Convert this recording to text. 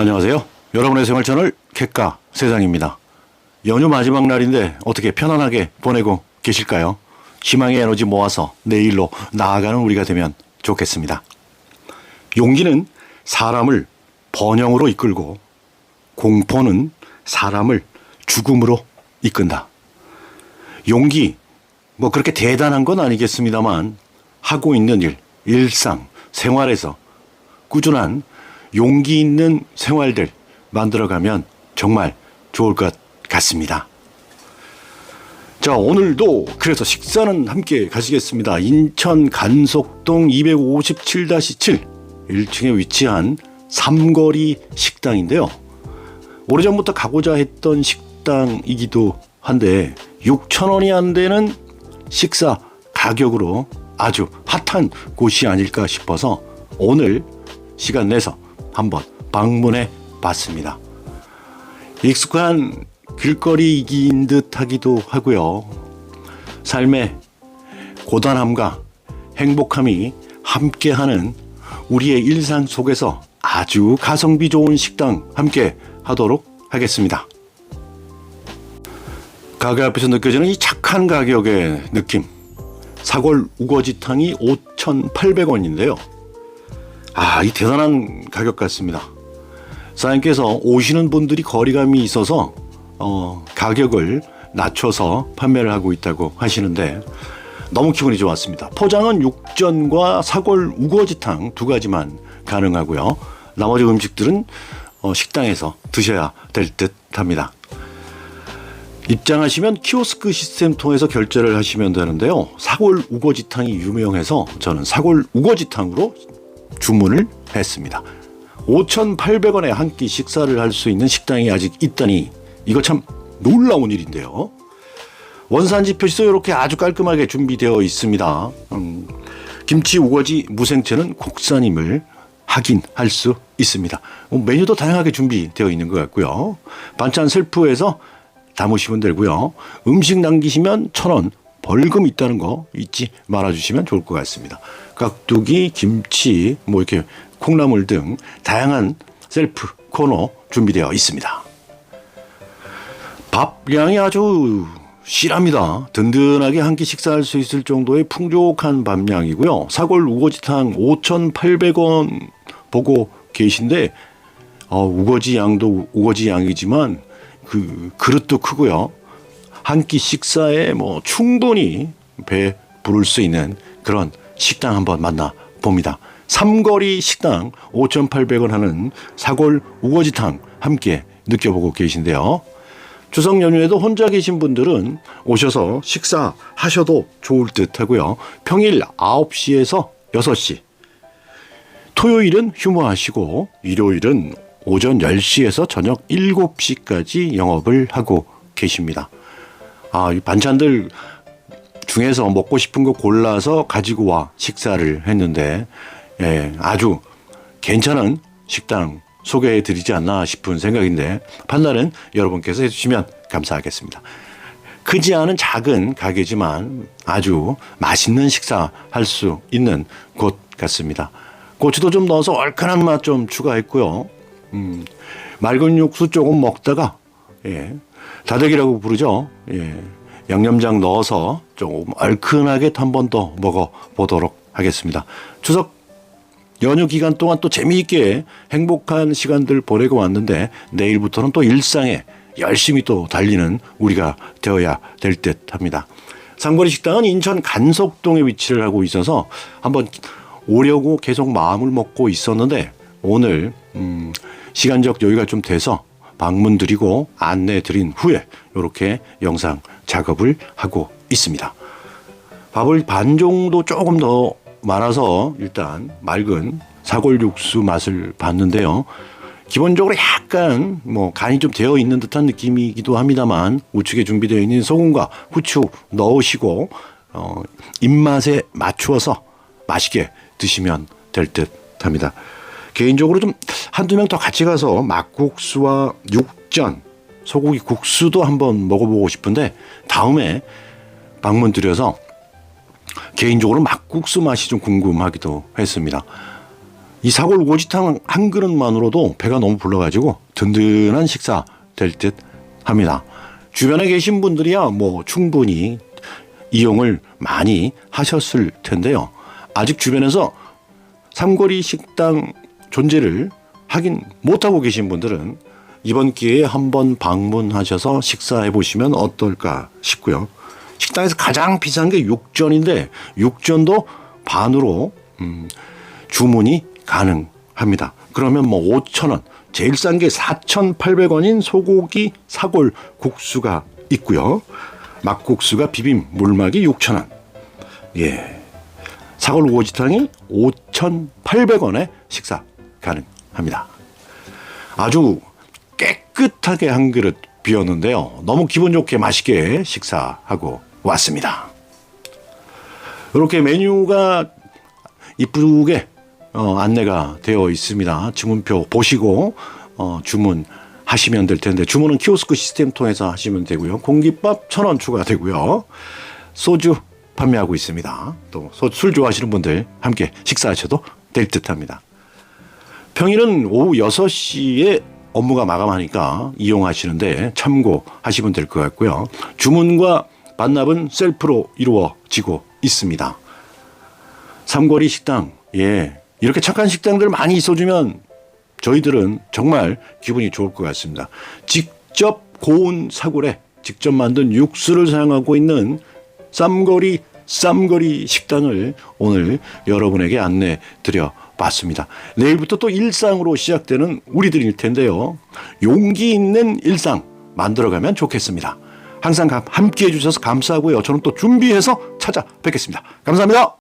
안녕하세요. 여러분의 생활 채널 객가 세상입니다. 연휴 마지막 날인데 어떻게 편안하게 보내고 계실까요? 희망의 에너지 모아서 내일로 나아가는 우리가 되면 좋겠습니다. 용기는 사람을 번영으로 이끌고 공포는 사람을 죽음으로 이끈다. 용기, 뭐 그렇게 대단한 건 아니겠습니다만 하고 있는 일, 일상, 생활에서 꾸준한 용기 있는 생활들 만들어가면 정말 좋을 것 같습니다. 자, 오늘도 그래서 식사는 함께 가시겠습니다. 인천 간속동 257-7 1층에 위치한 삼거리 식당인데요. 오래전부터 가고자 했던 식당이기도 한데 6천 원이 안 되는 식사 가격으로 아주 핫한 곳이 아닐까 싶어서 오늘 시간 내서 한번 방문해 봤습니다. 익숙한 길거리이긴 듯 하기도 하고요. 삶의 고단함과 행복함이 함께하는 우리의 일상 속에서 아주 가성비 좋은 식당 함께 하도록 하겠습니다. 가게 앞에서 느껴지는 이 착한 가격의 느낌. 사골 우거지탕이 5,800원인데요. 아, 이 대단한 가격 같습니다. 사장님께서 오시는 분들이 거리감이 있어서 어, 가격을 낮춰서 판매를 하고 있다고 하시는데 너무 기분이 좋았습니다. 포장은 육전과 사골 우거지탕 두 가지만 가능하고요. 나머지 음식들은 어, 식당에서 드셔야 될 듯 합니다. 입장하시면 키오스크 시스템 통해서 결제를 하시면 되는데요. 사골 우거지탕이 유명해서 저는 사골 우거지탕으로 주문을 했습니다. 5,800원에 한 끼 식사를 할 수 있는 식당이 아직 있다니 이거 참 놀라운 일인데요. 원산지 표시도 이렇게 아주 깔끔하게 준비되어 있습니다. 음, 김치 우거지 무생채는 국산임을 확인할 수 있습니다. 어, 메뉴도 다양하게 준비되어 있는 것 같고요. 반찬 셀프에서 담으시면 되고요. 음식 남기시면 천 원 벌금 있다는 거 잊지 말아주시면 좋을 것 같습니다. 깍두기, 김치, 뭐 이렇게 콩나물 등 다양한 셀프 코너 준비되어 있습니다. 밥량이 아주 실합니다. 든든하게 한 끼 식사할 수 있을 정도의 풍족한 밥량이고요. 사골 우거지탕 5,800원 보고 계신데 어, 우거지 양도 우거지 양이지만 그 그릇도 크고요. 한 끼 식사에 뭐 충분히 배 부를 수 있는 그런 식당 한번 만나 봅니다. 삼거리 식당 5,800원 하는 사골 우거지탕 함께 느껴보고 계신데요. 추석 연휴에도 혼자 계신 분들은 오셔서 식사하셔도 좋을 듯 하고요. 평일 9시에서 6시. 토요일은 휴무하시고 일요일은 오전 10시에서 저녁 7시까지 영업을 하고 계십니다. 아, 이 반찬들 중에서 먹고 싶은 거 골라서 가지고 와 식사를 했는데 예, 아주 괜찮은 식당 소개해 드리지 않나 싶은 생각인데 판단은 여러분께서 해주시면 감사하겠습니다. 크지 않은 작은 가게지만 아주 맛있는 식사 할 수 있는 곳 같습니다. 고추도 좀 넣어서 얼큰한 맛 좀 추가했고요. 음, 맑은 육수 조금 먹다가 예, 다대기라고 부르죠. 예, 양념장 넣어서 조금 얼큰하게 한 번 더 먹어 보도록 하겠습니다. 추석 연휴 기간 동안 또 재미있게 행복한 시간들 보내고 왔는데 내일부터는 또 일상에 열심히 또 달리는 우리가 되어야 될 듯 합니다. 상거리 식당은 인천 간석동에 위치를 하고 있어서 한번 오려고 계속 마음을 먹고 있었는데 오늘 음, 시간적 여유가 좀 돼서 방문 드리고 안내 드린 후에 이렇게 영상 작업을 하고 있습니다. 밥을 반 정도 조금 더 말아서 일단 맑은 사골 육수 맛을 봤는데요. 기본적으로 약간 뭐 간이 좀 되어 있는 듯한 느낌이기도 합니다만 우측에 준비되어 있는 소금과 후추 넣으시고 어, 입맛에 맞추어서 맛있게 드시면 될 듯 합니다. 개인적으로 좀 한두 명 더 같이 가서 막국수와 육전, 소고기 국수도 한번 먹어보고 싶은데 다음에 방문 드려서 개인적으로 막국수 맛이 좀 궁금하기도 했습니다. 이 사골 우거지탕 한 그릇만으로도 배가 너무 불러가지고 든든한 식사 될 듯 합니다. 주변에 계신 분들이야 뭐 충분히 이용을 많이 하셨을 텐데요. 아직 주변에서 삼거리 식당 존재를 확인 못하고 계신 분들은 이번 기회에 한번 방문하셔서 식사해 보시면 어떨까 싶고요. 식당에서 가장 비싼 게 육전인데 육전도 반으로 음, 주문이 가능합니다. 그러면 뭐 5천 원, 제일 싼 게 4,800원인 소고기 사골 국수가 있고요. 막국수가 비빔 물막이 6천 원. 예. 사골 우거지탕이 5,800원에 식사 가능합니다. 아주 깨끗하게 한 그릇 비웠는데요. 너무 기분 좋게 맛있게 식사하고 왔습니다. 이렇게 메뉴가 이쁘게 어, 안내가 되어 있습니다. 주문표 보시고 어, 주문하시면 될 텐데 주문은 키오스크 시스템 통해서 하시면 되고요. 공깃밥 천 원 추가되고요. 소주 판매하고 있습니다. 또 술 좋아하시는 분들 함께 식사하셔도 될 듯합니다. 평일은 오후 6시에 업무가 마감하니까 이용하시는데 참고하시면 될 것 같고요. 주문과 반납은 셀프로 이루어지고 있습니다. 삼거리 식당, 예. 이렇게 착한 식당들 많이 있어주면 저희들은 정말 기분이 좋을 것 같습니다. 직접 고운 사골에 직접 만든 육수를 사용하고 있는 쌈거리 쌈거리 식당을 오늘 여러분에게 안내 드려 봤습니다. 내일부터 또 일상으로 시작되는 우리들일 텐데요. 용기 있는 일상 만들어가면 좋겠습니다. 항상 함께 해주셔서 감사하고요. 저는 또 준비해서 찾아뵙겠습니다. 감사합니다.